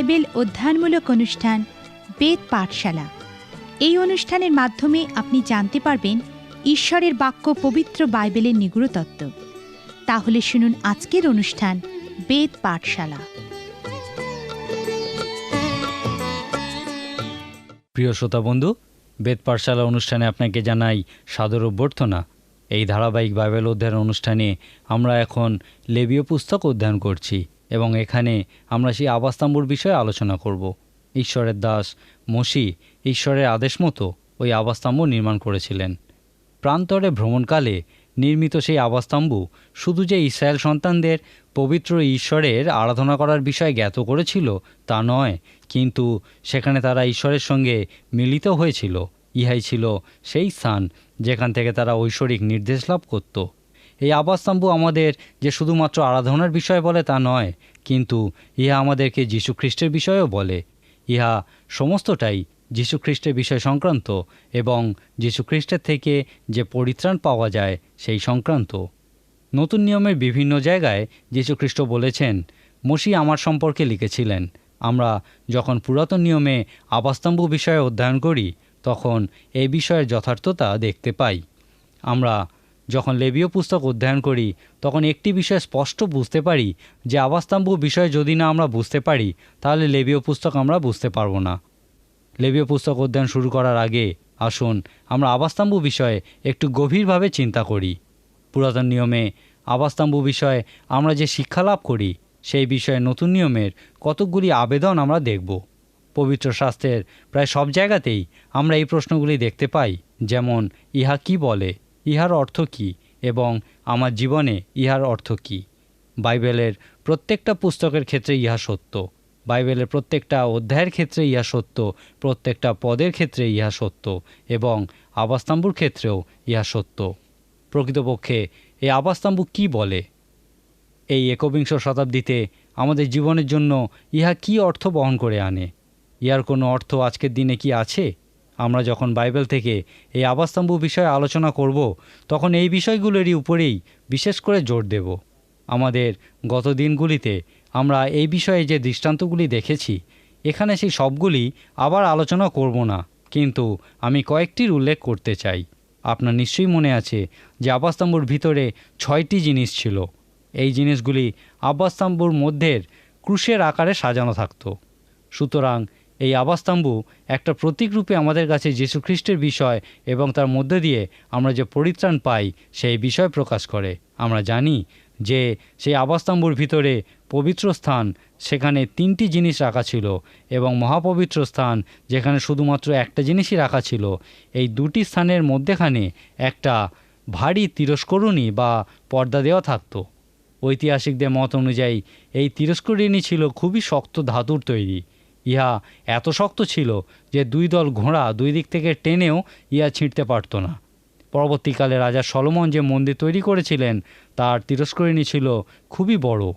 Bible অধ্যয়নমূলক অনুষ্ঠান, বেদ পাঠশালা। এই অনুষ্ঠানের মাধ্যমে আপনি জানতে পারবেন ঈশ্বরের বাক্য পবিত্র বাইবেলের নিগুড় তত্ত্ব তাহলে শুনুন আজকের অনুষ্ঠান, বেদ পাঠশালা। প্রিয় শ্রোতা বন্ধু, বেদ পাঠশালা অনুষ্ঠানে আপনাকে জানাই সাদর অভ্যর্থনা। এই ধারাবাহিক বাইবেল অধ্যয়ন অনুষ্ঠানে আমরা এখন লেবীয় পুস্তক অধ্যয়ন করছি। এবং এখানে আমরা সেই আবাস্তাম্বুর বিষয়ে আলোচনা করব। ঈশ্বরের দাস মসি ঈশ্বরের আদেশ মতো ওই আবাস্তাম্বু নির্মাণ করেছিলেন। প্রান্তরে ভ্রমণকালে নির্মিত সেই আবাস্তাম্বু শুধু যে ইসরায়েল সন্তানদের পবিত্র ঈশ্বরের আরাধনা করার বিষয় জ্ঞাত করেছিল তা নয়, কিন্তু সেখানে তারা ঈশ্বরের সঙ্গে মিলিত হয়েছিল। ইহাই ছিল সেই স্থান যেখান থেকে তারা ঐশ্বরিক নির্দেশ লাভ করত। এই আবাসস্তম্ভ আমাদের যে শুধুমাত্র আরাধনার বিষয় বলে তা নয়, কিন্তু ইহা আমাদেরকে যীশুখ্রিস্টের বিষয়েও বলে। ইহা সমস্তটাই যীশুখ্রিস্টের বিষয় সংক্রান্ত এবং যীশুখ্রিস্টের থেকে যে পরিত্রাণ পাওয়া যায় সেই সংক্রান্ত। নতুন নিয়মের বিভিন্ন জায়গায় যীশুখ্রিস্ট বলেছেন মসি আমার সম্পর্কে লিখেছিলেন। আমরা যখন পুরাতন নিয়মে আবাস্তম্ভ বিষয়ে অধ্যয়ন করি, তখন এই বিষয়ের যথার্থতা দেখতে পাই। আমরা যখন লেবীয় পুস্তক অধ্যয়ন করি, তখন একটি বিষয় স্পষ্ট বুঝতে পারি যে আবাস্তম্ভ বিষয় যদি না আমরা বুঝতে পারি, তাহলে লেবীয় পুস্তক আমরা বুঝতে পারব না। লেবীয় পুস্তক অধ্যয়ন শুরু করার আগে আসুন আমরা আবাস্তম্ভ বিষয়ে একটু গভীরভাবে চিন্তা করি। পুরাতন নিয়মে আবাস্তম্ভ বিষয়ে আমরা যে শিক্ষা লাভ করি, সেই বিষয়ে নতুন নিয়মের কতকগুলি আবেদন আমরা দেখব। পবিত্র শাস্ত্রের প্রায় সব জায়গাতেই আমরা এই প্রশ্নগুলি দেখতে পাই, যেমন, ইহা কি বলে? ইহার অর্থ কী এবং আমার জীবনে ইহার অর্থ কী? বাইবেলের প্রত্যেকটা পুস্তকের ক্ষেত্রে ইহা সত্য। বাইবেলের প্রত্যেকটা অধ্যায়ের ক্ষেত্রে ইহা সত্য। প্রত্যেকটা পদের ক্ষেত্রে ইহা সত্য এবং আবাস্তম্বুর ক্ষেত্রেও ইহা সত্য। প্রকৃতপক্ষে এই আবাস্তম্বু কি বলে? এই একবিংশ শতাব্দীতে আমাদের জীবনের জন্য ইহা কি অর্থ বহন করে আনে? ইহার কোনো অর্থ আজকের দিনে কি আছে? আমরা যখন বাইবেল থেকে এই আবাস্তম্ভ বিষয়ে আলোচনা করব, তখন এই বিষয়গুলোরই উপরেই বিশেষ করে জোর দেব। আমাদের গত দিনগুলিতে আমরা এই বিষয়ে যে দৃষ্টান্তগুলি দেখেছি, এখানে সেই সবগুলি আবার আলোচনা করব না, কিন্তু আমি কয়েকটির উল্লেখ করতে চাই। আপনার নিশ্চয়ই মনে আছে যে আবাস্তম্বুর ভিতরে ছয়টি জিনিস ছিল। এই জিনিসগুলি আব্বাস্তম্বুর মধ্যের ক্রুশের আকারে সাজানো থাকতো। সুতরাং এই আবাস্তম্বু একটা প্রতীকরূপে আমাদের কাছে যীশু খ্রিস্টের বিষয় এবং তার মধ্যে দিয়ে আমরা যে পরিত্রাণ পাই, সেই বিষয় প্রকাশ করে। আমরা জানি যে সেই আবাস্তম্বুর ভিতরে পবিত্র স্থান, সেখানে তিনটি জিনিস রাখা ছিল এবং মহাপবিত্র স্থান, যেখানে শুধুমাত্র একটা জিনিসই রাখা ছিল। এই দুটি স্থানের মধ্যেখানে একটা ভারী তিরস্করণী বা পর্দা দেওয়া থাকতো। ঐতিহাসিকদের মত অনুযায়ী এই তিরস্করিণী ছিল খুবই শক্ত ধাতুর তৈরি। ইহা এত শক্ত ছিল যে দুই দল ঘোড়া দুই দিক থেকে টেনেও ইহা ছিঁড়তে পারত না। পরবর্তীকালে রাজা সলমন যে মন্দির তৈরি করেছিলেন, তার তিরস্করিণী ছিল খুবই বড়।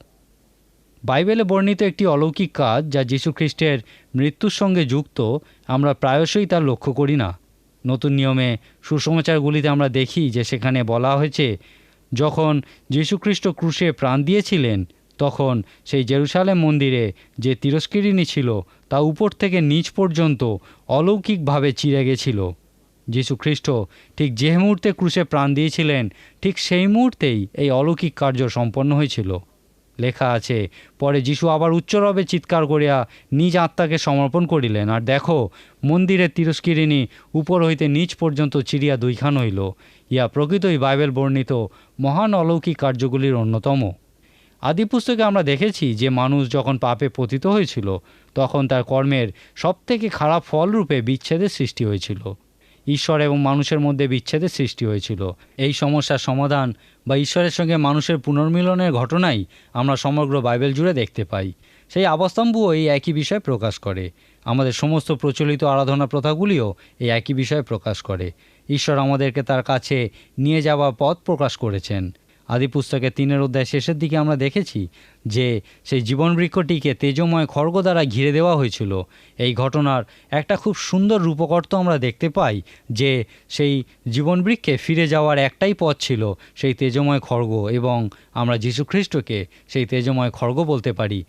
বাইবেলে বর্ণিত একটি অলৌকিক কাজ যা যীশুখ্রিস্টের মৃত্যুর সঙ্গে যুক্ত, আমরা প্রায়শই তা লক্ষ্য করি না। নতুন নিয়মে সুসমাচারগুলিতে আমরা দেখি যে সেখানে বলা হয়েছে, যখন যীশুখ্রিস্ট ক্রুশে প্রাণ দিয়েছিলেন তখন সেই জেরুসালেম মন্দিরে যে তিরস্করিণী ছিল তা উপর থেকে নিচ পর্যন্ত অলৌকিকভাবে চিরে গেছিল। যীশুখ্রিস্ট ঠিক যে মুহূর্তে ক্রুশে প্রাণ দিয়েছিলেন, ঠিক সেই মুহূর্তেই এই অলৌকিক কার্য সম্পন্ন হয়েছিল। লেখা আছে, পরে যিশু আবার উচ্চরবে চিৎকার করিয়া নিজ আত্মাকে সমর্পণ করিলেন। আর দেখো, মন্দিরের তিরস্করিণী উপর হইতে নিচ পর্যন্ত চিরিয়া দুইখান হইল। ইয়া প্রকৃতই বাইবেল বর্ণিত মহান অলৌকিক কার্যগুলির অন্যতম। আদি পুস্তকে আমরা দেখেছি যে মানুষ যখন পাপে পতিত হয়েছিল, তখন তার কর্মের সবথেকে খারাপ ফলরূপে বিচ্ছেদের সৃষ্টি হয়েছিল। ঈশ্বর এবং মানুষের মধ্যে বিচ্ছেদের সৃষ্টি হয়েছিল। এই সমস্যার সমাধান বা ঈশ্বরের সঙ্গে মানুষের পুনর্মিলনের ঘটনাই আমরা সমগ্র বাইবেল জুড়ে দেখতে পাই। সেই আবস্তম্ভও এই একই বিষয় প্রকাশ করে। আমাদের সমস্ত প্রচলিত আরাধনা প্রথাগুলিও এই একই বিষয় প্রকাশ করে। ঈশ্বর আমাদেরকে তার কাছে নিয়ে যাওয়ার পথ প্রকাশ করেছেন। আদি পুস্তকে তিনের অধ্যায় শেষের দিকে আমরা দেখেছি যে সেই জীবন বৃক্ষটিকে তেজময় খড়গ দ্বারা ঘিরে দেওয়া হয়েছিল। এই ঘটনার একটা খুব সুন্দর রূপকর্ত আমরা দেখতে পাই যে সেই জীবন বৃক্ষে ফিরে যাওয়ার একটাই পথ ছিল সেই তেজময় খড়গ এবং আমরা যীশুখ্রিস্টকে সেই তেজময় খড়গ বলতে পারি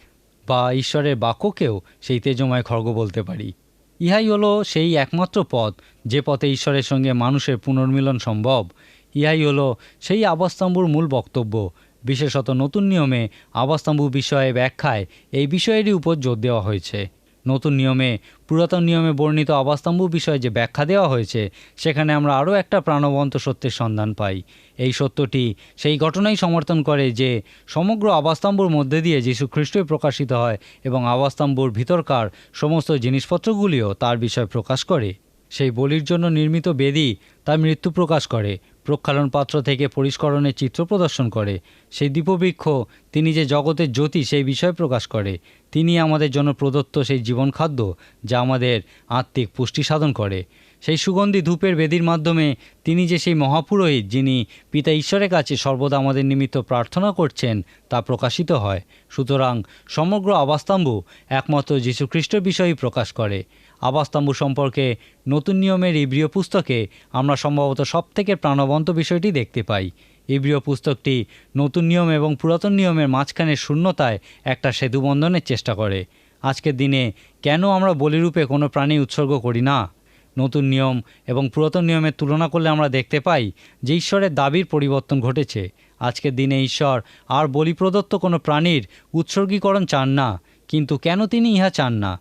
বা ঈশ্বরের বাক্যকেও সেই তেজময় খড়গ বলতে পারি। ইহাই হলো সেই একমাত্র পথ যে পথে ঈশ্বরের সঙ্গে মানুষের পুনর্মিলন সম্ভব। ইহাই হলো সেই আবাস্তম্বুর মূল বক্তব্য। বিশেষত নতুন নিয়মে আবাস্তম্বু বিষয়ে ব্যাখ্যায় এই বিষয়েরই উপর জোর দেওয়া হয়েছে। নতুন নিয়মে পুরাতন নিয়মে বর্ণিত আবাস্তম্বু বিষয়ে যে ব্যাখ্যা দেওয়া হয়েছে, সেখানে আমরা আরও একটা প্রাণবন্ত সত্যের সন্ধান পাই। এই সত্যটি সেই ঘটনাই সমর্থন করে যে সমগ্র আবাস্তম্বুর মধ্যে দিয়ে যীশু খ্রিস্টই প্রকাশিত হয় এবং আবাস্তম্বুর ভিতরকার সমস্ত জিনিসপত্রগুলিও তার বিষয় প্রকাশ করে। সেই বলির জন্য নির্মিত বেদি তার মৃত্যু প্রকাশ করে। প্রক্ষালন পাত্র থেকে পরিষ্করণের চিত্র প্রদর্শন করে। সেই দীপবৃক্ষ তিনি যে জগতের জ্যোতি সেই বিষয় প্রকাশ করে। তিনি আমাদের জন্য প্রদত্ত সেই জীবন খাদ্য যা আমাদের আত্মিক পুষ্টি সাধন করে। সেই সুগন্ধি ধূপের বেদির মাধ্যমে তিনি যে সেই মহাপুরোহিত, যিনি পিতা ঈশ্বরের কাছে সর্বদা আমাদের নিমিত্ত প্রার্থনা করছেন, তা প্রকাশিত হয়। সুতরাং সমগ্র আবাস্তম্ভু একমাত্র যীশুখ্রিস্টের বিষয়ই প্রকাশ করে। আবাস্তম্ভু সম্পর্কে নতুন নিয়মের ইব্রিয় পুস্তকে আমরা সম্ভবত সবথেকে প্রাণবন্ত বিষয়টি দেখতে পাই। ইব্রিয় পুস্তকটি নতুন নিয়ম এবং পুরাতন নিয়মের মাঝখানে শূন্যতায় একটা সেতুবন্ধনের চেষ্টা করে। আজকের দিনে কেন আমরা বলিরূপে কোনো প্রাণী উৎসর্গ করি না? নতুন নিয়ম এবং পুরাতন নিয়মের তুলনা করলে আমরা দেখতে পাই যে ঈশ্বরের দাবির পরিবর্তন ঘটেছে। আজকের দিনে ঈশ্বর আর বলি প্রদত্ত কোনো প্রাণীর উৎসর্গীকরণ চান না, কিন্তু কেন তিনি ইহা চান না?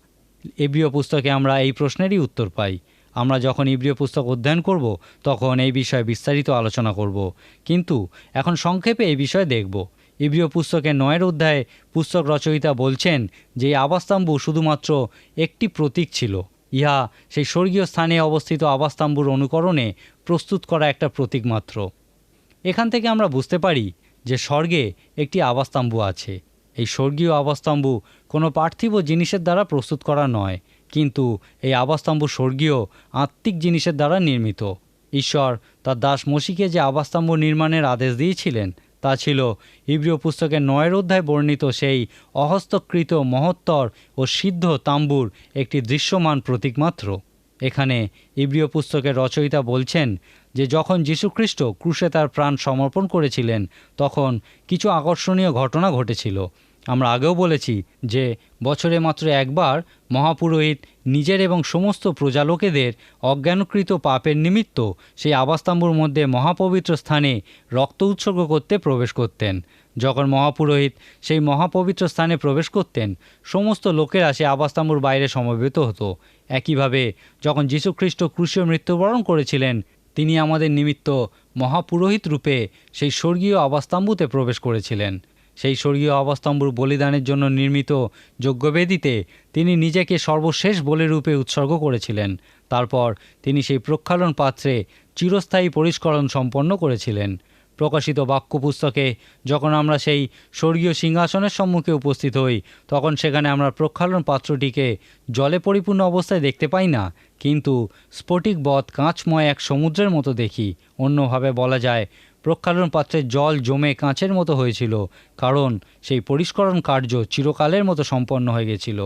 এব্রিয় পুস্তকে আমরা এই প্রশ্নেরই উত্তর পাই। আমরা যখন ইব্রিয় পুস্তক অধ্যয়ন করব, তখন এই বিষয়ে বিস্তারিত আলোচনা করব। কিন্তু এখন সংক্ষেপে এই বিষয়ে দেখব। ইব্রিয় পুস্তকের নয়ের অধ্যায়ে পুস্তক রচয়িতা বলছেন যে, এই আবাস্তম্ভু শুধুমাত্র একটি প্রতীক ছিল। ইহা সেই স্বর্গীয় স্থানে অবস্থিত আবাস্তাম্বুর অনুকরণে প্রস্তুত করা একটা প্রতীক মাত্র। এখান থেকে আমরা বুঝতে পারি যে স্বর্গে একটি আবাস্তম্ভু আছে। এই স্বর্গীয় আবাস্তম্ভু কোনো পার্থিব জিনিসের দ্বারা প্রস্তুত করা নয়, কিন্তু এই আবাস্তম্ভু স্বর্গীয়, আত্মিক জিনিসের দ্বারা নির্মিত। ঈশ্বর তার দাস মসিকে যে আবাস্তম্ভ নির্মাণের আদেশ দিয়েছিলেন, তা ছিল ইব্রিয় পুস্তকের নয়ের অধ্যায় বর্ণিত সেই অহস্তকৃত মহত্তর ও সিদ্ধ তাম্বুর একটি দৃশ্যমান প্রতীকমাত্র। এখানে ইব্রিয় পুস্তকের রচয়িতা বলছেন যে যখন যীশুখ্রিস্ট ক্রুশে তার প্রাণ সমর্পণ করেছিলেন, তখন কিছু আকর্ষণীয় ঘটনা ঘটেছিল। আমরা আগেও বলেছি যে বছরে মাত্র একবার মহাপুরোহিত নিজের এবং সমস্ত প্রজালোকেদের অজ্ঞানকৃত পাপের নিমিত্ত সেই আবাস্তম্বুর মধ্যে মহাপবিত্র স্থানে রক্ত উৎসর্গ করতে প্রবেশ করতেন। যখন মহাপুরোহিত সেই মহাপবিত্র স্থানে প্রবেশ করতেন, সমস্ত লোকেরা সে আবাস্তম্বুর বাইরে সমবেত হতো। একইভাবে যখন যীশুখ্রিস্ট ক্রুশীয় মৃত্যুবরণ করেছিলেন তিনি আমাদের নিমিত্ত মহাপুরোহিত রূপে সেই স্বর্গীয় আবাস্তম্বুতে প্রবেশ করেছিলেন। সেই স্বর্গীয় আবাস্তাম্বুর বলিদানের জন্য নির্মিত যজ্ঞবেদীতে তিনি নিজেকে সর্বশেষ বলিরূপে উৎসর্গ করেছিলেন। তারপর তিনি সেই প্রক্ষালন পাত্রে চিরস্থায়ী পরিষ্করণ সম্পন্ন করেছিলেন। প্রকাশিত বাক্য পুস্তকে যখন আমরা সেই স্বর্গীয় সিংহাসনের সম্মুখে উপস্থিত হই, তখন সেখানে আমরা প্রক্ষালন পাত্রটিকে জলে পরিপূর্ণ অবস্থায় দেখতে পাই না, কিন্তু স্ফটিক বধ কাঁচময় এক সমুদ্রের মতো দেখি। অন্যভাবে বলা যায়, প্রক্ষালন পাত্রে জল জমে কাঁচের মতো হয়েছিল, কারণ সেই পরিষ্করণ কার্য চিরকালের মতো সম্পন্ন হয়ে গেছিল।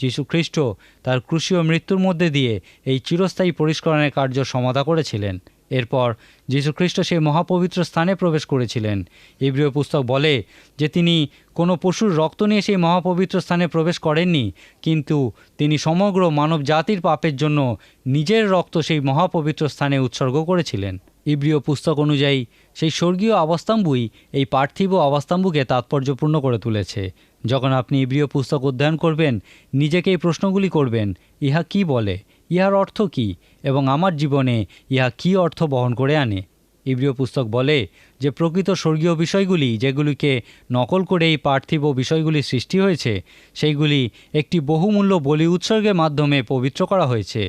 যীশুখ্রিস্ট তার ক্রুশীয় মৃত্যুর মধ্যে দিয়ে এই চিরস্থায়ী পরিষ্করণের কার্য সমাধা করেছিলেন। এরপর যীশুখ্রিস্ট সেই মহাপবিত্র স্থানে প্রবেশ করেছিলেন। ইব্রিয় পুস্তক বলে যে তিনি কোনো পশুর রক্ত নিয়ে সেই মহাপবিত্র স্থানে প্রবেশ করেননি, কিন্তু তিনি সমগ্র মানব জাতির পাপের জন্য নিজের রক্ত সেই মহাপবিত্র স্থানে উৎসর্গ করেছিলেন। ইব্রিয় পুস্তক অনুযায়ী সেই স্বর্গীয় অবস্থাম্বুই এই পার্থিব অবস্থাম্বুকে তাৎপর্যপূর্ণ করে তুলেছে। যখন আপনি ইব্রিয় পুস্তক অধ্যয়ন করবেন, নিজেকে এই প্রশ্নগুলি করবেন, ইহা কি বলে? ইহার অর্থ কি এবং আমার জীবনে ইহা কি অর্থ বহন করে আনে? ইব্রিয় পুস্তক বলে যে প্রকৃত স্বর্গীয় বিষয়গুলি যেগুলিকে নকল করে এই পার্থিব বিষয়গুলি সৃষ্টি হয়েছে, সেইগুলি একটি বহুমূল্য বলি উৎসর্গের মাধ্যমে পবিত্র করা হয়েছে।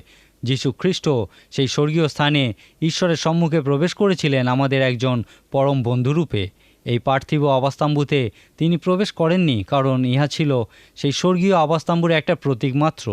যীশু খ্রিস্ট সেই স্বর্গীয় স্থানে ঈশ্বরের সম্মুখে প্রবেশ করেছিলেন আমাদের একজন পরম বন্ধুরূপে। এই পার্থিব অবস্থাম্বুতে তিনি প্রবেশ করেননি কারণ ইহা ছিল সেই স্বর্গীয় অবস্থাম্বুর একটা প্রতীক মাত্র।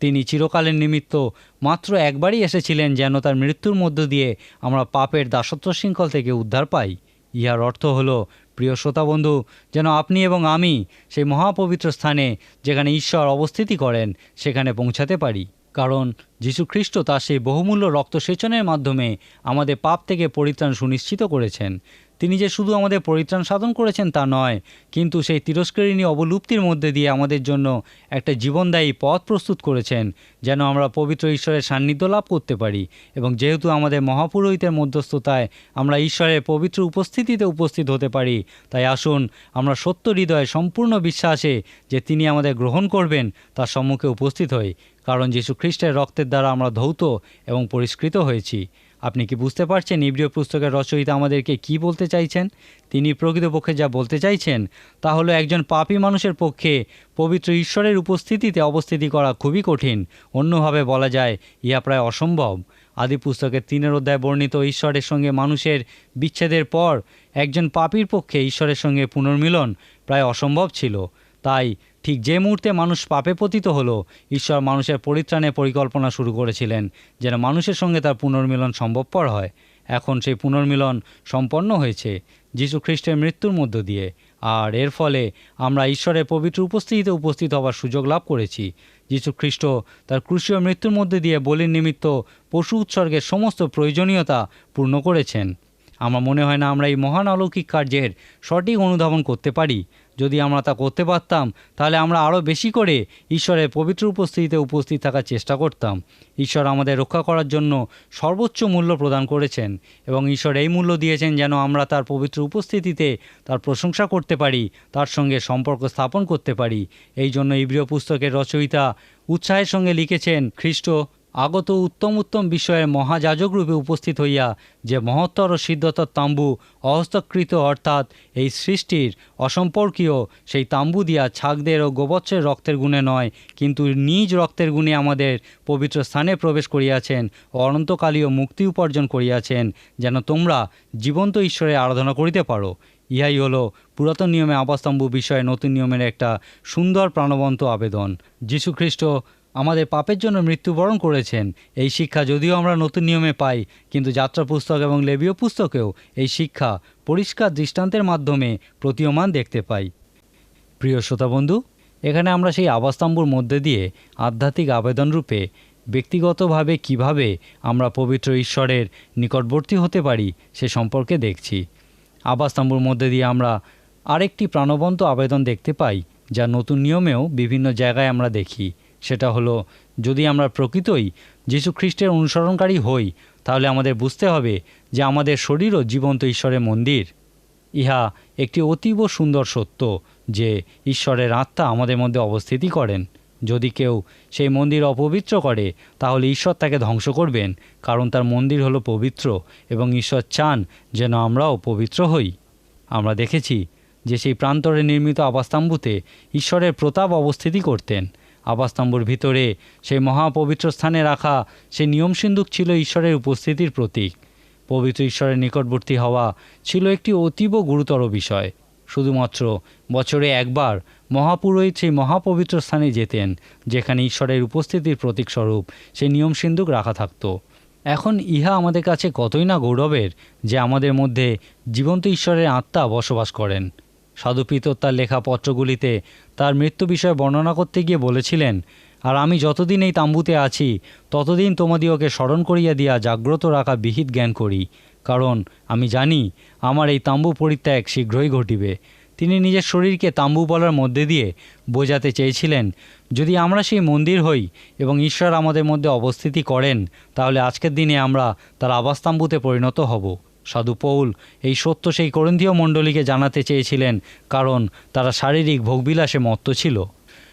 তিনি চিরকালের নিমিত্ত মাত্র একবারই এসেছিলেন যেন তার মৃত্যুর মধ্য দিয়ে আমরা পাপের দাসত্ব শৃঙ্খল থেকে উদ্ধার পাই। ইহার অর্থ হলো, প্রিয় শ্রোতা বন্ধু, যেন আপনি এবং আমি সেই মহাপবিত্র স্থানে যেখানে ঈশ্বর অবস্থিতি করেন, সেখানে পৌঁছাতে পারি। কারণ যীশু খ্রিস্ট তার সেই বহুমূল্য রক্তসেচনের মাধ্যমে আমাদের পাপ থেকে পরিত্রাণ সুনিশ্চিত করেছেন। তিনি যে শুধু আমাদের পরিত্রাণ সাধন করেছেন তা নয়, কিন্তু সেই তিরস্করিণী অবলুপ্তির মধ্যে দিয়ে আমাদের জন্য একটা জীবনদায়ী পথ প্রস্তুত করেছেন, যেন আমরা পবিত্র ঈশ্বরের সান্নিধ্য লাভ করতে পারি। এবং যেহেতু আমাদের মহাপুরোহিতের মধ্যস্থতায় আমরা ঈশ্বরের পবিত্র উপস্থিতিতে উপস্থিত হতে পারি, তাই আসুন আমরা সত্য হৃদয়ে সম্পূর্ণ বিশ্বাসে যে তিনি আমাদের গ্রহণ করবেন, তার সম্মুখে উপস্থিত হই, কারণ যীশু খ্রিস্টের রক্তের দ্বারা আমরা ধৌত এবং পরিষ্কৃত হয়েছি। আপনি কি বুঝতে পারছেন ইব্রিয় পুস্তকের রচয়িতা আমাদেরকে কি বলতে চাইছেন? তিনি প্রকৃতপক্ষে যা বলতে চাইছেন, তা হলো একজন পাপী মানুষের পক্ষে পবিত্র ঈশ্বরের উপস্থিতিতে অবস্থিতি করা খুবই কঠিন। অন্যভাবে বলা যায়, ইহা প্রায় অসম্ভব। আদি পুস্তকের তিনের অধ্যায় বর্ণিত ঈশ্বরের সঙ্গে মানুষের বিচ্ছেদের পর একজন পাপীর পক্ষে ঈশ্বরের সঙ্গে পুনর্মিলন প্রায় অসম্ভব ছিল। তাই ঠিক যে মুহূর্তে মানুষ পাপে পতিত হলো, ঈশ্বর মানুষের পরিত্রাণের পরিকল্পনা শুরু করেছিলেন, যেন মানুষের সঙ্গে তার পুনর্মিলন সম্ভবপর হয়। এখন সেই পুনর্মিলন সম্পন্ন হয়েছে যীশু খ্রিস্টের মৃত্যুর মধ্য দিয়ে। আর এর ফলে আমরা ঈশ্বরের পবিত্র উপস্থিতিতে উপস্থিত হওয়ার সুযোগ লাভ করেছি। যীশু খ্রিস্ট তার ক্রুশীয় মৃত্যুর মধ্যে দিয়ে বলির নিমিত্ত পশু উৎসর্গের সমস্ত প্রয়োজনীয়তা পূর্ণ করেছেন। আমার মনে হয় না আমরা এই মহান অলৌকিক কার্যের সঠিক অনুধাবন করতে পারি। যদি আমরা তা করতে পারতাম, তাহলে আমরা আরও বেশি করে ঈশ্বরের পবিত্র উপস্থিতিতে উপস্থিত থাকার চেষ্টা করতাম। ঈশ্বর আমাদের রক্ষা করার জন্য সর্বোচ্চ মূল্য প্রদান করেছেন এবং ঈশ্বর এই মূল্য দিয়েছেন যেন আমরা তার পবিত্র উপস্থিতিতে তার প্রশংসা করতে পারি, তার সঙ্গে সম্পর্ক স্থাপন করতে পারি। এই জন্য ইব্রিয় পুস্তকের রচয়িতা উৎসাহের সঙ্গে লিখেছেন, খ্রিস্ট আগত উত্তম উত্তম বিষয়ে মহাযাজক রূপে উপস্থিত হইয়া যে মহত্তর সিদ্ধতর তাম্বু অহস্তকৃত অর্থাৎ এই সৃষ্টির অসম্পর্কীয়, সেই তাম্বু দিয়া ছাগদের ও গোবৎসের রক্তের গুণে নয়, কিন্তু নিজ রক্তের গুণে আমাদের পবিত্র স্থানে প্রবেশ করিয়াছেন ও অনন্তকালীয় মুক্তি উপার্জন করিয়াছেন, যেন তোমরা জীবন্ত ঈশ্বরের আরাধনা করিতে পারো। ইহাই হলো পুরাতন নিয়মে আবাস্তম্ভ বিষয়ে নতুন নিয়মের একটা সুন্দর প্রাণবন্ত আবেদন। যীশুখ্রিস্ট আমাদের পাপের জন্য মৃত্যুবরণ করেছেন। এই শিক্ষা যদিও আমরা নতুন নিয়মে পাই, কিন্তু যাত্রা পুস্তক এবং লেবীয় পুস্তকেও এই শিক্ষা পরিষ্কার দৃষ্টান্তের মাধ্যমে প্রতীয়মান দেখতে পাই। প্রিয় শ্রোতা বন্ধু, এখানে আমরা সেই আবাস্তম্বুর মধ্যে দিয়ে আধ্যাত্মিক আবেদন রূপে ব্যক্তিগতভাবে কীভাবে আমরা পবিত্র ঈশ্বরের নিকটবর্তী হতে পারি সে সম্পর্কে দেখছি। আবাস্তম্বুর মধ্যে দিয়ে আমরা আরেকটি প্রাণবন্ত আবেদন দেখতে পাই, যা নতুন নিয়মেও বিভিন্ন জায়গায় আমরা দেখি। সেটা হলো, যদি আমরা প্রকৃতই যীশু খ্রিস্টের অনুসরণকারী হই, তাহলে আমাদের বুঝতে হবে যে আমাদের শরীরও জীবন্ত ঈশ্বরের মন্দির। ইহা একটি অতীব সুন্দর সত্য যে ঈশ্বরের আত্মা আমাদের মধ্যে অবস্থিতি করেন। যদি কেউ সেই মন্দির অপবিত্র করে, তাহলে ঈশ্বর তাকে ধ্বংস করবেন, কারণ তার মন্দির হলো পবিত্র এবং ঈশ্বর চান যেন আমরাও পবিত্র হই। আমরা দেখেছি যে সেই প্রান্তরে নির্মিত আবাস্তাম্বুতে ঈশ্বরের প্রতাপ অবস্থিতি করতেন। আবাস্তম্বর ভিতরে। সেই মহাপবিত্র স্থানে রাখা সেই নিয়ম সিন্ধুক ছিল ঈশ্বরের উপস্থিতির প্রতীক। পবিত্র ঈশ্বরের নিকটবর্তী হওয়া ছিল একটি অতীব গুরুতর বিষয়। শুধুমাত্র বছরে একবার মহাপুরোহিত সেই মহাপবিত্র স্থানে যেতেন, যেখানে ঈশ্বরের উপস্থিতির প্রতীকস্বরূপ সেই নিয়ম সিন্ধুক রাখা থাকত। এখন ইহা আমাদের কাছে কতই না গৌরবের যে আমাদের মধ্যে জীবন্ত ঈশ্বরের আত্মা বসবাস করেন। সাধু পিতর তার লেখা পত্রগুলিতে তার মৃত্যু বিষয়ে বর্ণনা করতে গিয়ে বলেছিলেন, আর আমি যতদিন এই তাম্বুতে আছি, ততদিন তোমাদিওকে স্মরণ করিয়া দিয়া জাগ্রত রাখা বিহিত জ্ঞান করি, কারণ আমি জানি আমার এই তাম্বু পরিত্যাগ শীঘ্রই ঘটিবে। তিনি নিজের শরীরকে তাম্বু বলার মধ্যে দিয়ে বোঝাতে চেয়েছিলেন, যদি আমরা সেই মন্দির হই এবং ঈশ্বর আমাদের মধ্যে অবস্থিতি করেন, তাহলে আজকের দিনে আমরা তার আবাস তাম্বুতে পরিণত হব। সাধু পৌল। এই সত্য সেই করন্থীয় মণ্ডলীকে জানাতে চেয়েছিলেন, কারণ তারা শারীরিক ভোগবিলাসে মত্ত ছিল।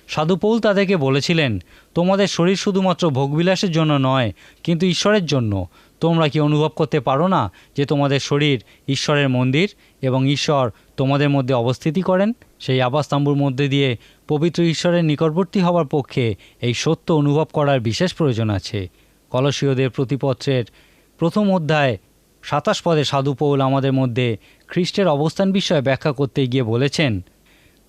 সাধু পৌল তাদেরকে বলেছিলেন, তোমাদের শরীর শুধুমাত্র ভোগবিলাসের জন্য নয়, কিন্তু ঈশ্বরের জন্য। তোমরা কি অনুভব করতে পারো না যে তোমাদের শরীর ঈশ্বরের মন্দির এবং ঈশ্বর তোমাদের মধ্যে অবস্থিতি করেন? সেই আবাসতাম্বুর মধ্যে দিয়ে পবিত্র ঈশ্বরের নিকটবর্তী হওয়ার পক্ষে এই সত্য অনুভব করার বিশেষ প্রয়োজন আছে। কলসীয়দের প্রতিপত্রের প্রথম অধ্যায় সাতাশ পদে সাধুপৌল আমাদের মধ্যে খ্রিস্টের অবস্থান বিষয়ে ব্যাখ্যা করতে গিয়ে বলেছেন,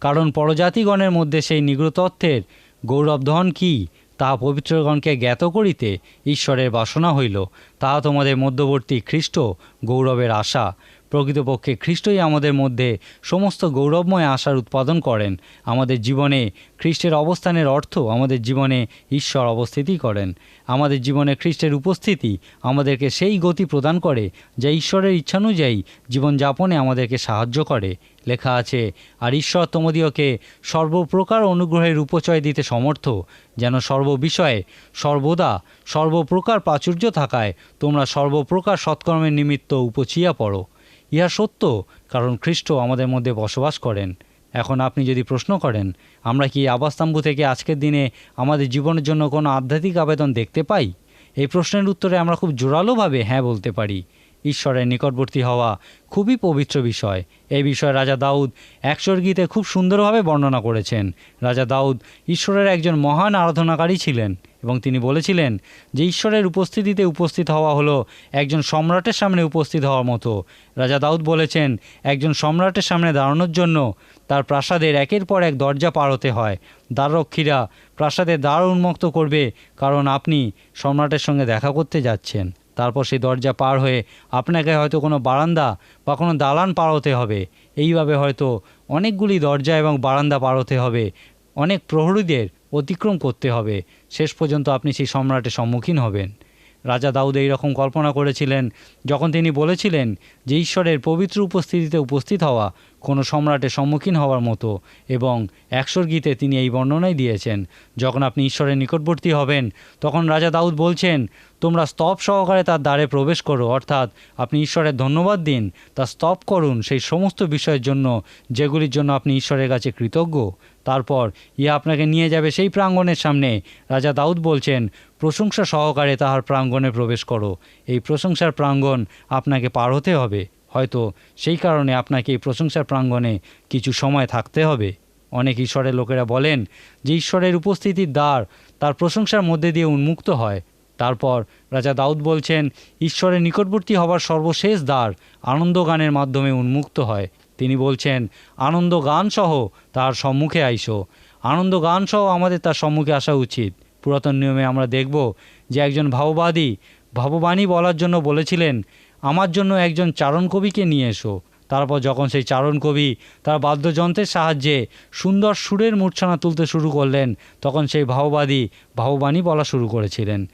কারণ পরজাতিগণের মধ্যে সেই নিগ্রতত্ত্বের গৌরবধন কি তাহা পবিত্রগণকে জ্ঞাত করিতে ঈশ্বরের বাসনা হইল তাহা তোমাদের মধ্যবর্তী খ্রিস্ট গৌরবের আশা। প্রকৃতপক্ষে খ্রিস্টই আমাদের মধ্যে সমস্ত গৌরবময় আশার উৎপাদন করেন। আমাদের জীবনে খ্রিস্টের অবস্থানের অর্থ আমাদের জীবনে ঈশ্বর অবস্থিতি করেন। আমাদের জীবনে খ্রিস্টের উপস্থিতি আমাদেরকে সেই গতি প্রদান করে যা ঈশ্বরের ইচ্ছানুযায়ী জীবনযাপনে আমাদেরকে সাহায্য করে। লেখা আছে, আর ঈশ্বর তোমাদিওকে সর্বপ্রকার অনুগ্রহের উপচয় দিতে সমর্থ। যেন সর্ববিষয়ে সর্বদা সর্বপ্রকার প্রাচুর্য থাকায় তোমরা সর্বপ্রকার সৎকর্মের নিমিত্ত উপচিয়া পড়ো। ইহা সত্য, কারণ খ্রিস্ট আমাদের মধ্যে বসবাস করেন। এখন আপনি যদি প্রশ্ন করেন, আমরা কি আবাসতাম্বু থেকে আজকের দিনে আমাদের জীবনের জন্য কোনো আধ্যাত্মিক আবেদন দেখতে পাই? এই প্রশ্নের উত্তরে আমরা খুব জোরালোভাবে হ্যাঁ বলতে পারি। ঈশ্বরের নিকটবর্তী হওয়া খুবই পবিত্র বিষয়। এই বিষয়ে রাজা দাউদ একশোর গীতে খুব সুন্দরভাবে বর্ণনা করেছেন। রাজা দাউদ ঈশ্বরের একজন মহান আরাধনাকারী ছিলেন। এবং তিনি বলেছিলেন যে ঈশ্বরের উপস্থিতিতে উপস্থিত হওয়া হলো একজন সম্রাটের সামনে উপস্থিত হওয়ার মতো। রাজা দাউদ বলেছেন, একজন সম্রাটের সামনে দাঁড়ানোর জন্য তার প্রাসাদের একের পর এক দরজা পার হতে হয়। দ্বাররক্ষীরা প্রাসাদের দ্বার উন্মুক্ত করবে, কারণ আপনি সম্রাটের সঙ্গে দেখা করতে যাচ্ছেন। তারপর সেই দরজা পার হয়ে আপনাকে হয়তো কোনো বারান্দা বা কোনো দালান পার হতে হবে। এইভাবে হয়তো অনেকগুলি দরজা এবং বারান্দা পার হতে হবে। অনেক প্রহরীদের অতিক্রম করতে হবে। শেষ পর্যন্ত আপনি সেই সম্রাটের সম্মুখীন হবেন। রাজা দাউদ এই রকম কল্পনা করেছিলেন, যখন তিনি বলেছিলেন যে ঈশ্বরের পবিত্র উপস্থিতিতে উপস্থিত হওয়া কোনো সম্রাটের সম্মুখীন হওয়ার মতো এবং একশোর গীতে তিনি এই বর্ণনাই দিয়েছেন, যখন আপনি ঈশ্বরের নিকটবর্তী হবেন, তখন রাজা দাউদ বলছেন, তোমরা স্তব সহকারে তার দ্বারে প্রবেশ করো, অর্থাৎ আপনি ঈশ্বরের ধন্যবাদ দিন, তা স্তব করুন সেই সমস্ত বিষয়ের জন্য, যেগুলির জন্য আপনি ঈশ্বরের কাছে কৃতজ্ঞ। তারপর ইহা আপনাকে নিয়ে যাবে সেই প্রাঙ্গণের সামনে। রাজা দাউদ বলছেন, প্রশংসা সহকারে তাহার প্রাঙ্গণে প্রবেশ করো। এই প্রশংসার প্রাঙ্গণ আপনাকে পার হতে হবে। হয়তো সেই কারণে আপনাকে এই প্রশংসার প্রাঙ্গণে কিছু সময় থাকতে হবে। অনেক ঈশ্বরের লোকেরা বলেন, যে ঈশ্বরের উপস্থিতির দ্বার তার প্রশংসার মধ্যে দিয়ে উন্মুক্ত হয়। তারপর রাজা দাউদ বলছেন, ঈশ্বরের নিকটবর্তী হবার সর্বশেষ দ্বার আনন্দ গানের মাধ্যমে উন্মুক্ত হয়। তিনি বলছেন, আনন্দ গান সহ তার সম্মুখে আইসো। আনন্দ গান সহ আমাদের তার সম্মুখে আসা উচিত। পুরাতন নিয়মে আমরা দেখব যে একজন ভাববাদী, ভাববাণী বলার জন্য বলেছিলেন, আমার জন্য একজন চারণ কবিকে নিয়ে এসো। তারপর যখন সেই চারণ কবি তার বাদ্যযন্ত্রের সাহায্যে সুন্দর সুরের মূর্ছনা তুলতে শুরু করলেন, তখন সেই ভাববাদী ভাববাণী বলা শুরু করেছিলেন।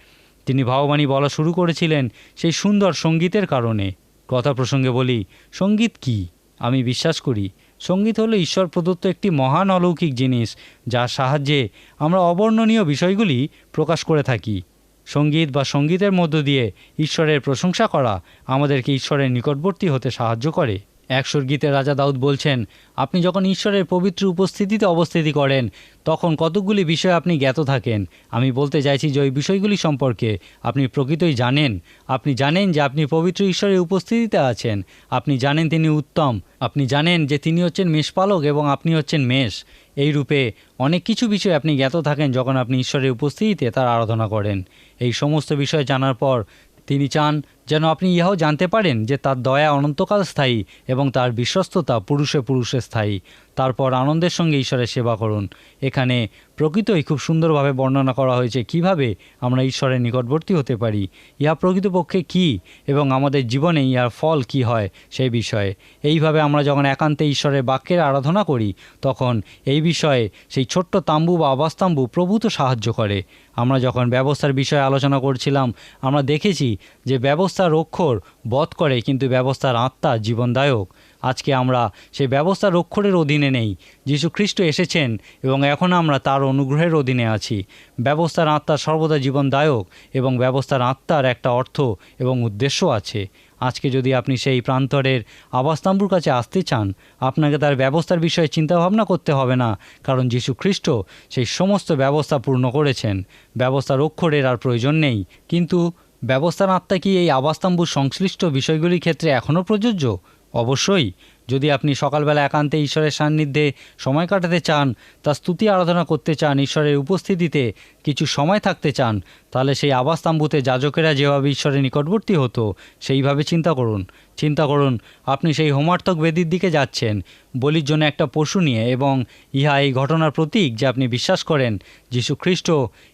তিনি ভাববাণী বলা শুরু করেছিলেন সেই সুন্দর সঙ্গীতের কারণে। কথা প্রসঙ্গে বলি, সংগীত কি? আমি বিশ্বাস করি, সংগীত হলো ঈশ্বর প্রদত্ত একটি মহান অলৌকিক জিনিস, যার সাহায্যে আমরা অবর্ণনীয় বিষয়গুলি প্রকাশ করে থাকি। সংগীত বা সঙ্গীতের মধ্য দিয়ে ঈশ্বরের প্রশংসা করা আমাদেরকে ঈশ্বরের নিকটবর্তী হতে সাহায্য করে। একশোর গীতে রাজা দাউদ বলছেন, আপনি যখন ঈশ্বরের পবিত্র উপস্থিতিতে অবস্থিতি করেন, তখন কতকগুলি বিষয় আপনি জ্ঞাত থাকেন। আমি বলতে চাইছি যে ওই বিষয়গুলি সম্পর্কে আপনি প্রকৃতই জানেন। আপনি জানেন যে আপনি পবিত্র ঈশ্বরের উপস্থিতিতে আছেন। আপনি জানেন তিনি উত্তম। আপনি জানেন যে তিনি হচ্ছেন মেষপালক এবং আপনি হচ্ছেন মেষ। এই রূপে অনেক কিছু বিষয় আপনি জ্ঞাত থাকেন যখন আপনি ঈশ্বরের উপস্থিতিতে তার আরাধনা করেন। এই সমস্ত বিষয় জানার পর তিনি চান যেন আপনি ইহাও জানতে পারেন যে তার দয়া অনন্তকাল স্থায়ী এবং তার বিশ্বস্ততা পুরুষে পুরুষে স্থায়ী। তারপর আনন্দের সঙ্গে ঈশ্বরের সেবা করুন। এখানে প্রকৃতই খুব সুন্দরভাবে বর্ণনা করা হয়েছে কীভাবে আমরা ঈশ্বরের নিকটবর্তী হতে পারি, ইহা প্রকৃতপক্ষে কি এবং আমাদের জীবনে ইহার ফল কি হয় সেই বিষয়ে। এইভাবে আমরা যখন একান্তে ঈশ্বরের বাক্যের আরাধনা করি, তখন এই বিষয়ে সেই ছোট্ট তাম্বু বা আবাসতাম্বু প্রভূত সাহায্য করে। আমরা যখন ব্যবস্থার বিষয়ে আলোচনা করছিলাম, আমরা দেখেছি যে ব্যবস্থার অক্ষর বধ করে, কিন্তু ব্যবস্থার আত্মা জীবনদায়ক। আজকে আমরা সেই ব্যবস্থার অক্ষরের অধীনে নেই। যীশু খ্রিস্ট এসেছেন এবং এখন আমরা তার অনুগ্রহের অধীনে আছি। ব্যবস্থার আত্মা সর্বদা জীবনদায়ক এবং ব্যবস্থার আত্মার একটা অর্থ এবং উদ্দেশ্য আছে। আজকে যদি আপনি সেই প্রান্তরের আবাসতাম্বুর কাছে আসতে চান, আপনাকে তার ব্যবস্থার বিষয়ে চিন্তাভাবনা করতে হবে না, কারণ যীশু খ্রিস্ট সেই সমস্ত ব্যবস্থা পূর্ণ করেছেন। ব্যবস্থার অক্ষরের আর প্রয়োজন নেই। কিন্তু ব্যবস্থার আত্মা কি এই আবাসতাম্বুর সংশ্লিষ্ট বিষয়গুলির ক্ষেত্রে এখনও প্রযোজ্য? অবশ্যই। যদি আপনি সকালবেলা একান্তে ঈশ্বরের সান্নিধ্যে সময় কাটাতে চান, তা স্তুতি আরাধনা করতে চান ঈশ্বরের উপস্থিতিতে কিছু সময় থাকতে চান, তাহলে সেই আবাস তাম্বুতে যাজকেরা যেভাবে ঈশ্বরের নিকটবর্তী হতো, সেইভাবে চিন্তা করুন। চিন্তা করুন, আপনি সেই হোমার্থক বেদির দিকে যাচ্ছেন, বলির জন্য একটা পশু নিয়ে এবং ইহা এই ঘটনার প্রতীক যে আপনি বিশ্বাস করেন যীশু খ্রিস্ট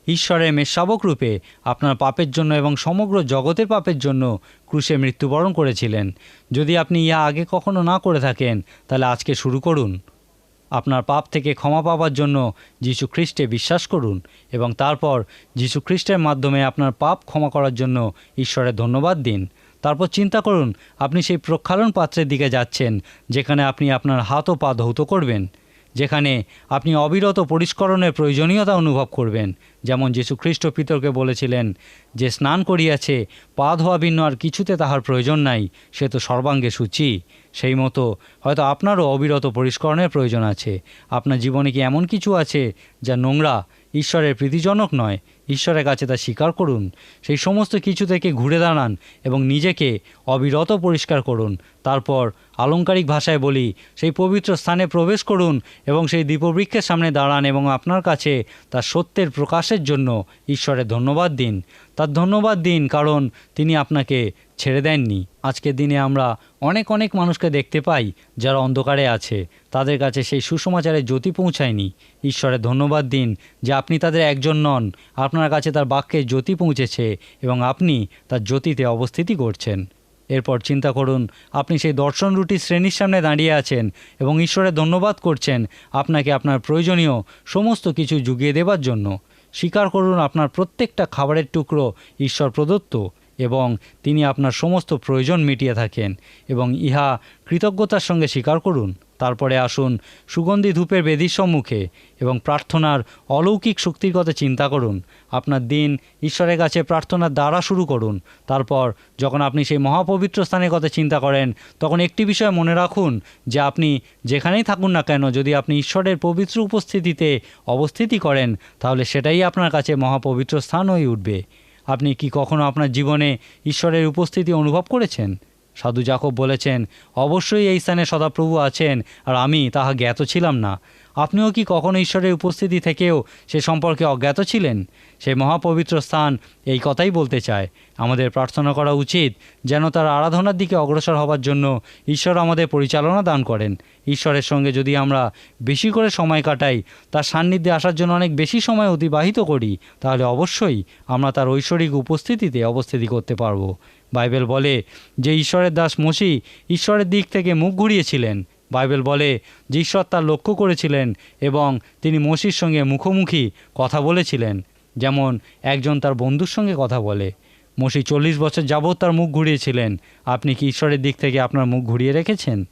ঈশ্বরের মেষশাবক রূপে আপনার পাপের জন্য এবং সমগ্র জগতের পাপের জন্য ক্রুশে মৃত্যুবরণ করেছিলেন। যদি আপনি ইহা আগে কখনো না করে থাকেন, তাহলে আজকে শুরু করুন। আপনার পাপ থেকে ক্ষমা পাওয়ার জন্য যীশু খ্রিস্টে বিশ্বাস করুন এবং তারপর যীশু খ্রিস্টের মাধ্যমে আপনার পাপ ক্ষমা করার জন্য ঈশ্বরের ধন্যবাদ দিন। তারপর চিন্তা করুন, আপনি সেই প্রক্ষালন পাত্রের দিকে যাচ্ছেন, যেখানে আপনি আপনার হাত ও পা ধৌত করবেন। যেখানে আপনি অবিরত পরিষ্করণের প্রয়োজনীয়তা অনুভব করবেন। যেমন যীশু খ্রিস্ট পিতরকে বলেছিলেন যে, স্নান করিয়াছে, পা ধোয়া ভিন্ন আর কিছুতে তাহার প্রয়োজন নাই, সে তো সর্বাঙ্গে সূচি। সেই মতো হয়তো আপনারও অবিরত পরিষ্করণের প্রয়োজন আছে। আপনার জীবনে কি এমন কিছু আছে যা নোংরা ঈশ্বরের প্রীতিজনক নয়। ঈশ্বরের কাছে তা স্বীকার করুন। সেই সমস্ত কিছু থেকে ঘুরে দাঁড়ান এবং নিজেকে অবিরত পরিষ্কার করুন। তারপর আলংকারিক ভাষায় বলি, সেই পবিত্র স্থানে প্রবেশ করুন এবং সেই দীপবৃক্ষের সামনে দাঁড়ান এবং আপনার কাছে তার সত্যের প্রকাশের জন্য ঈশ্বরের ধন্যবাদ দিন। তার ধন্যবাদ দিন কারণ তিনি আপনাকে ছেড়ে দেননি। আজকের দিনে আমরা অনেক অনেক মানুষকে দেখতে পাই যারা অন্ধকারে আছে। তাদের কাছে সেই সুসমাচারের জ্যোতি পৌঁছায়নি। ঈশ্বরের ধন্যবাদ দিন যে আপনি তাদের একজন নন। আপনার কাছে তার বাক্যে জ্যোতি পৌঁছেছে এবং আপনি তার জ্যোতিতে অবস্থিতি করছেন। এরপর চিন্তা করুন, আপনি সেই দর্শন রুটি শ্রেণির সামনে দাঁড়িয়ে আছেন এবং ঈশ্বরের ধন্যবাদ করছেন আপনাকে আপনার প্রয়োজনীয় সমস্ত কিছু জুগিয়ে দেবার জন্য। স্বীকার করুন, আপনার প্রত্যেকটা খাবারের টুকরো ঈশ্বর প্রদত্ত। এবং তিনি আপনার সমস্ত প্রয়োজন মিটিয়ে থাকেন এবং ইহা কৃতজ্ঞতার সঙ্গে স্বীকার করুন। তারপরে আসুন সুগন্ধি ধূপের বেদির সম্মুখে এবং প্রার্থনার অলৌকিক শক্তির কথা চিন্তা করুন। আপনার দিন ঈশ্বরের কাছে প্রার্থনার দ্বারা শুরু করুন। তারপর যখন আপনি সেই মহাপবিত্র স্থানের কথা চিন্তা করেন, তখন একটি বিষয় মনে রাখুন যে আপনি যেখানেই থাকুন না কেন, যদি আপনি ঈশ্বরের পবিত্র উপস্থিতিতে অবস্থিতি করেন, তাহলে সেটাই আপনার কাছে মহাপবিত্র স্থান হয়ে উঠবে। আপনি কি কখনো আপনার জীবনে ঈশ্বরের উপস্থিতি অনুভব করেছেন? সাধু জাকব বলেছেন, অবশ্যই এই স্থানে সদাপ্রভু আছেন, আর আমি তাহা জ্ঞাত ছিলাম না। আপনিও কি কখনো ঈশ্বরের উপস্থিতি থেকেও সে সম্পর্কে অজ্ঞাত ছিলেন? সে মহাপবিত্র স্থান এই কথাই বলতে চায়। আমাদের প্রার্থনা করা উচিত যেন তার আরাধনার দিকে অগ্রসর হবার জন্য ঈশ্বর আমাদের পরিচালনা দান করেন। ঈশ্বরের সঙ্গে যদি আমরা বেশি করে সময় কাটাই, তার সান্নিধ্যে আসার জন্য অনেক বেশি সময় অতিবাহিত করি, তাহলে অবশ্যই আমরা তার ঐশ্বরিক উপস্থিতিতে অবস্থিতি করতে পারব। বাইবেল বলে যে ঈশ্বরের দাস মসি ঈশ্বরের দিক থেকে মুখ ঘুরিয়েছিলেন বাইবেল বলে যে ঈশ্বর তার লক্ষ্য করেছিলেন এবং তিনি মসির সঙ্গে মুখোমুখি কথা বলেছিলেন। যেমন একজন তার বন্ধুর সঙ্গে কথা বলে, মসি চল্লিশ বছর যাবৎ তার মুখ ঘুরিয়েছিলেন। আপনি কি ঈশ্বরের দিক থেকে আপনার মুখ ঘুরিয়ে রেখেছেন?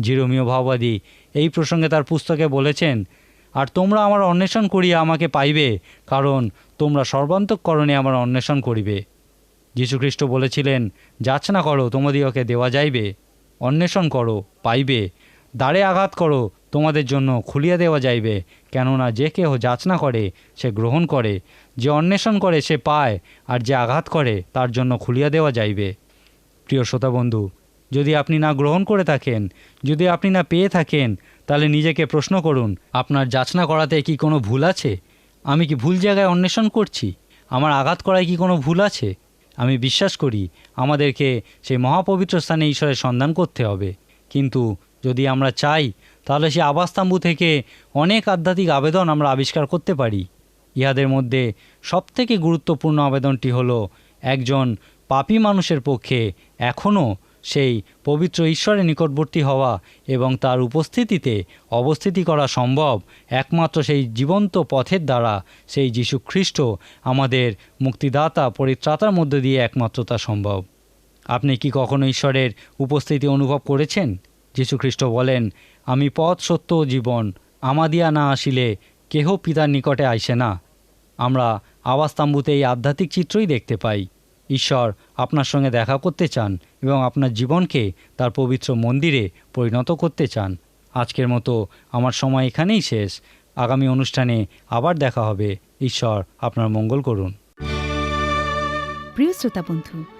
জিরোমীয় ভাওবাদী এই প্রসঙ্গে তার পুস্তকে বলেছেন, আর তোমরা আমার অন্বেষণ করিয়া আমাকে পাইবে, কারণ তোমরা সর্বান্তকরণে আমার অন্বেষণ করিবে। যীশুখ্রিস্ট বলেছিলেন যাচনা করো তোমাদিওকে দেওয়া যাইবে। অন্বেষণ করো, পাইবে। দ্বারে আঘাত করো, তোমাদের জন্য খুলিয়া দেওয়া যাইবে। কেননা যে কেহ যাচনা করে, সে গ্রহণ করে, যে অন্বেষণ করে, সে পায়, আর যে আঘাত করে, তার জন্য খুলিয়া দেওয়া যাইবে। প্রিয় শ্রোতা বন্ধু, যদি আপনি না গ্রহণ করে থাকেন, যদি আপনি না পেয়ে থাকেন, তাহলে নিজেকে প্রশ্ন করুন, আপনার যাচনা করাতে কি কোনো ভুল আছে? আমি কি ভুল জায়গায় অন্বেষণ করছি? আমার আঘাত করায় কি কোনো ভুল আছে? আমি বিশ্বাস করি, আমাদেরকে সেই মহাপবিত্র স্থানে ঈশ্বরের সন্ধান করতে হবে। কিন্তু যদি আমরা চাই, তাহলে সেই আবাসতাম্বু থেকে অনেক আধ্যাত্মিক আবেদন আমরা আবিষ্কার করতে পারি। ইহাদের মধ্যে সবথেকে গুরুত্বপূর্ণ আবেদনটি হলো, একজন পাপী মানুষের পক্ষে এখনও সেই পবিত্র ঈশ্বরের নিকটবর্তী হওয়া এবং তার উপস্থিতিতে অবস্থিতি করা সম্ভব একমাত্র সেই জীবন্ত পথের দ্বারা সেই যীশু খ্রিস্ট আমাদের মুক্তিদাতা, পরিত্রাতার মধ্য দিয়ে একমাত্র তা সম্ভব। আপনি কি কখনো ঈশ্বরের উপস্থিতি অনুভব করেছেন? যীশু খ্রিস্ট বলেন, আমি পথ সত্য জীবন, আমাদিয়া না আসিলে কেহ পিতার নিকটে আইসে না। আমরা আবাসতাম্বুতে এই আধ্যাত্মিক চিত্রই দেখতে পাই। ঈশ্বর আপনার সঙ্গে দেখা করতে চান এবং আপনার জীবনকে তার পবিত্র মন্দিরে পরিণত করতে চান। আজকের মতো আমার সময় এখানেই শেষ। আগামী অনুষ্ঠানে আবার দেখা হবে। ঈশ্বর আপনার মঙ্গল করুন। প্রিয় শ্রোতা বন্ধু